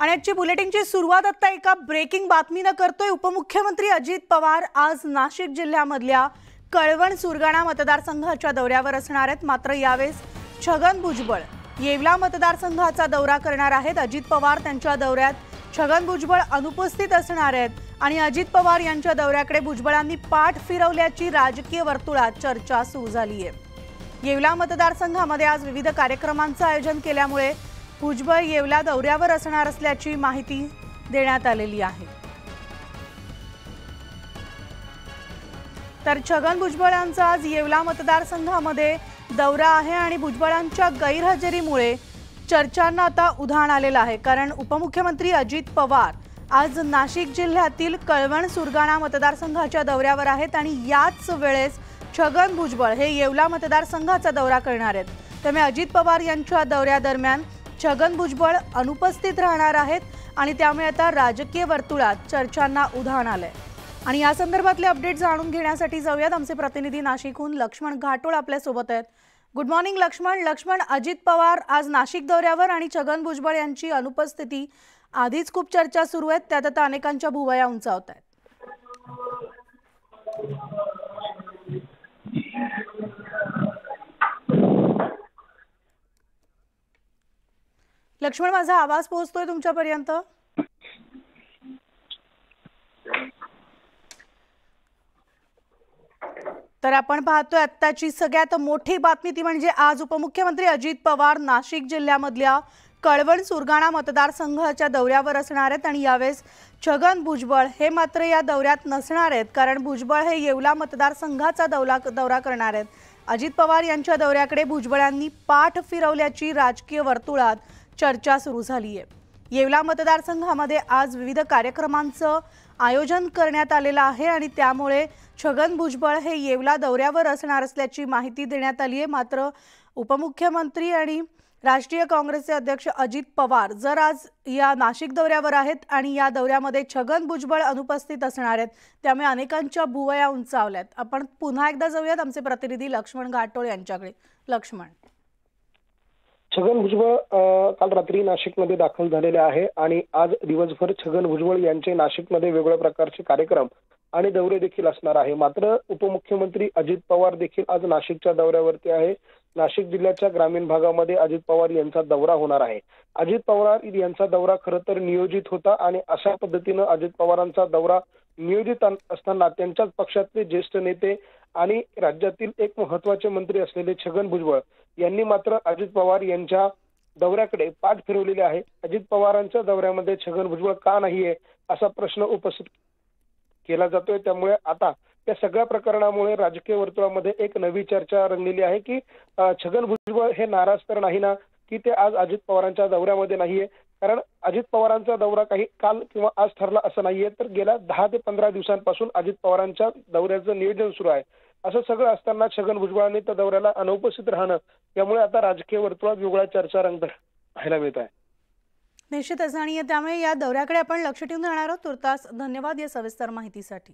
आणि आजची बुलेटिनची सुरुवात आता एका ब्रेकिंग बातमीनं करतोय. उपमुख्यमंत्री अजित पवार आज नाशिक जिल्ह्यामधल्या कळवण सुरगाणा मतदारसंघाच्या दौऱ्यावर असणार आहेत. मात्र यावेळेस छगन भुजबळ येवला मतदारसंघाचा दौरा करणार आहेत. अजित पवार त्यांच्या दौऱ्यात छगन भुजबळ अनुपस्थित असणार आहेत. आणि अजित पवार यांच्या दौऱ्याकडे भुजबळांनी पाठ फिरवल्याची राजकीय वर्तुळात चर्चा सुरू झाली आहे येवला मतदारसंघामध्ये आज विविध कार्यक्रमांचं आयोजन केल्यामुळे भुजबळ येवला दौऱ्यावर असणार असल्याची माहिती देण्यात आलेली आहे. तर छगन भुजबळ यांचा आज येवला मतदारसंघामध्ये दौरा आहे आणि भुजबळांच्या गैरहजेरीमुळे चर्चांना आता उधाण आलेलं आहे. कारण उपमुख्यमंत्री अजित पवार आज नाशिक जिल्ह्यातील कळवण सुरगाणा मतदारसंघाच्या दौऱ्यावर आहेत आणि याच वेळेस छगन भुजबळ हे येवला मतदारसंघाचा दौरा करणार आहेत. त्यामुळे अजित पवार यांच्या दौऱ्यादरम्यान छगन भुजबळ अनुपस्थित राहणार आहेत आणि त्यामुळे आता राजकीय वर्तुळात चर्चांना उधाण आलंय. आणि या संदर्भातले अपडेट जाणून घेण्यासाठी जाऊयात. आमचे प्रतिनिधी नाशिकहून लक्ष्मण घाटोळ आपल्यासोबत आहेत. Good morning Laxman. Laxman Ajit Pawar आज नाशिक दौऱ्यावर आणि छगन भुजबळ यांची अनुपस्थिती. आधीच खूप चर्चा सुरू आहेत. त्यात आता अनेकांच्या भुवया उंचावत आहेत लक्ष्मण माझा आवाज पोहोचतोय तुमच्यापर्यंत? तर आपण पाहतोय आत्ताची सगळ्यात मोठी बातमी ती म्हणजे आज उपमुख्यमंत्री अजित पवार नाशिक जिल्ह्यामधल्या कळवण सुरगाणा मतदारसंघाच्या दौऱ्यावर असणार आहेत आणि यावेळेस छगन भुजबळ हे मात्र या दौऱ्यात नसणार आहेत कारण भुजबळ हे येवला मतदारसंघाचा दौरा दौरा करणार आहेत. अजित पवार यांच्या दौऱ्याकडे भुजबळांनी पाठ फिरवल्याची राजकीय वर्तुळात चर्चा सुरू झाली आहे येवला मतदारसंघामध्ये आज विविध कार्यक्रमांचं आयोजन करण्यात आलेलं आहे आणि त्यामुळे छगन भुजबळ हे येवला दौऱ्यावर असणार असल्याची माहिती देण्यात आली आहे मात्र उपमुख्यमंत्री आणि राष्ट्रीय काँग्रेसचे अध्यक्ष अजित पवार जर आज या नाशिक दौऱ्यावर आहेत आणि या दौऱ्यामध्ये छगन भुजबळ अनुपस्थित असणार आहेत त्यामुळे अनेकांच्या भुवया उंचावल्यात. आपण पुन्हा एकदा जाऊयात आमचे प्रतिनिधी लक्ष्मण घाटोळ यांच्याकडे. लक्ष्मण. छगन भुजबळ काल रात्री नाशिकमध्ये दाखल झालेले आहे आणि आज दिवसभर छगन भुजबळ यांचे नाशिकमध्ये वेगवेगळ्या प्रकारचे कार्यक्रम आणि दौरे देखील असणार आहे. मात्र उपमुख्यमंत्री अजित पवार देखील आज नाशिकच्या दौऱ्यावरती आहे. नाशिक जिल्ह्याच्या ग्रामीण भागामध्ये अजित पवार यांचा दौरा होणार आहे. अजित पवार यांचा दौरा खरं तर नियोजित होता आणि अशा पद्धतीनं अजित पवारांचा दौरा नियोजित असताना त्यांच्याच पक्षातले ज्येष्ठ नेते आणि राज्यातील एक महत्त्वाचे मंत्री असलेले छगन भुजबळ यांनी मात्र अजित पवार यांच्या दौऱ्याकडे पाठ फिरवलेली आहे. अजित पवारांच्या दौऱ्यामध्ये छगन भुजबळ का नाहीये असा प्रश्न उपस्थित केला जातोय. त्यामुळे आता या सगळ्या प्रकरणामुळे राजकीय वर्तुळामध्ये एक नवी चर्चा रंगलेली आहे की छगन भुजबळ हे नाराज तर नाही ना? की ते आज अजित पवारांच्या दौऱ्यामध्ये नाहीये. कारण अजित पवारांचा दौरा काही काल किंवा आज ठरला असं नाहीये. तर गेल्या दहा ते पंधरा दिवसांपासून अजित पवारांच्या दौऱ्याचं नियोजन सुरू आहे. असं सगळं असताना छगन भुजबळांनी त्या दौऱ्याला अनुपस्थित राहणं यामुळे आता राजकीय वर्तुळात वेगळा चर्चा रंग पाहायला मिळत आहे. निश्चितच. आणि त्यामुळे या दौऱ्याकडे आपण लक्ष ठेवून राहणार आहोत. तुर्तास धन्यवाद या सविस्तर माहितीसाठी.